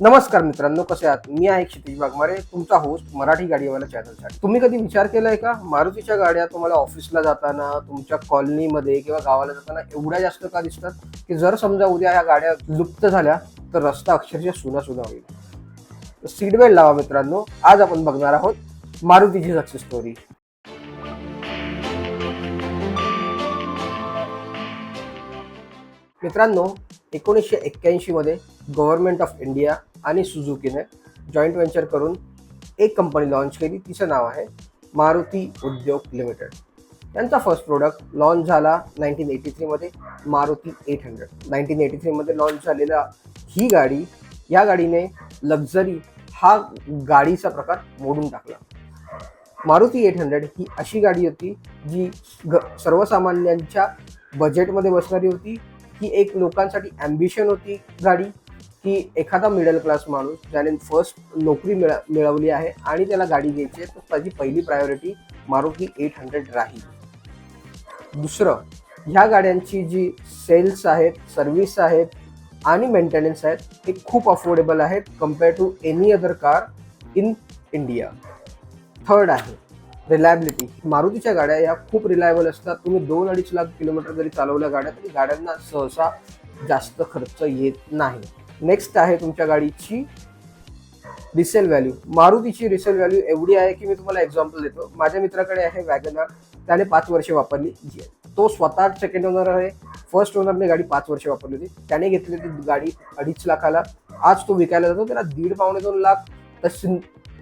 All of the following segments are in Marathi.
नमस्कार मित्रांनो कसे आहात? मी आहे क्षितिज वाघमारे तुमचा होस्ट मराठी गाडीवाला चॅनलसाठी तुम्ही कधी विचार केलाय का? मारुतीच्या गाड्या तुम्हाला ऑफिसला जाताना तुमच्या कॉलनीमध्ये किंवा गावाला जाताना एवढ्या जास्त का दिसतात? की जर समजा उद्या ह्या गाड्या लुप्त झाल्या तर रस्ता अक्षरशः सुना सुना होईल सीट बेल्ट लावा मित्रांनो. आज आपण बघणार आहोत मारुतीची सक्सेस स्टोरी मित्रांनो एकोणीसशे एक्क्याऐंशी मध्ये गव्हर्नमेंट ऑफ इंडिया आणि सुझुकीने जॉईंट व्हेंचर करून एक कंपनी लॉन्च केली. तिचं नाव आहे मारुती उद्योग लिमिटेड. त्यांचा फर्स्ट प्रोडक्ट लॉन्च झाला nineteen eighty थ्रीमध्ये Maruti eight hundred nineteen eighty थ्रीमध्ये launch झालेला ही गाडी या गाडीने लक्झरी हा गाडीचा प्रकार मोडून टाकला. मारुती एट हंड्रेड ही अशी गाडी होती जी ग सर्वसामान्यांच्या बजेटमध्ये बसणारी होती. ही एक लोकांसाठी ॲम्बिशन होती गाडी. की एखादा मिडल क्लास माणूस ज्याने फर्स्ट नोकरी मिळा मिळवली आहे आणि त्याला गाडी घ्यायची आहे तर त्याची पहिली प्रायोरिटी मारुती एट हंड्रेड राहील. दुसरं ह्या गाड्यांची जी सेल्स आहेत सर्व्हिस आहेत आणि मेंटेनन्स आहेत हे खूप अफोर्डेबल आहेत compare to any other car in India third आहे रिलायबिलिटी मारुतीच्या गाड्या या खूप रिलायबल असतात. तुम्ही दोन अडीच लाख किलोमीटर जरी चालवल्या गाड्या तरी गाड्यांना सहसा जास्त खर्च येत नाही. नेक्स्ट आहे तुमच्या गाडीची रिसेल व्हॅल्यू मारुतीची रिसेल व्हॅल्यू एवढी आहे की मी तुम्हाला एक्झाम्पल देतो. माझ्या मित्राकडे आहे वॅगनार त्याने पाच वर्षे वापरली. जी तो स्वतः सेकंड ओनर आहे. फर्स्ट ओनरने गाडी पाच वर्षे वापरली होती. त्याने घेतली होती गाडी अडीच लाखाला. आज तो विकायला जातो. त्याला दीड पावणे दोन लाख तशी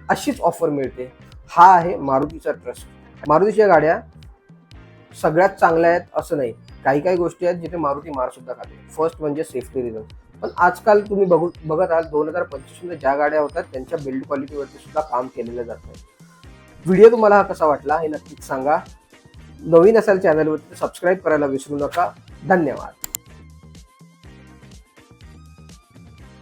अशीच ऑफर मिळते. हा आहे मारुतीचा ट्रस्ट मारुतीच्या गाड्या सगळ्यात चांगल्या आहेत असं नाही. काही काही गोष्टी आहेत जिथे मारुती मार सुद्धा खाते. फर्स्ट म्हणजे सेफ्टी रिझन पण आजकाल तुम्ही बघू बघत आहात दोन हजार पंचवीसमध्ये ज्या गाड्या होतात त्यांच्या बिल्ड क्वालिटीवरती सुद्धा काम केलेलं जातं व्हिडिओ तुम्हाला हा कसा वाटला हे नक्कीच सांगा. नवीन असाल चॅनलवरती सबस्क्राईब करायला विसरू नका. धन्यवाद.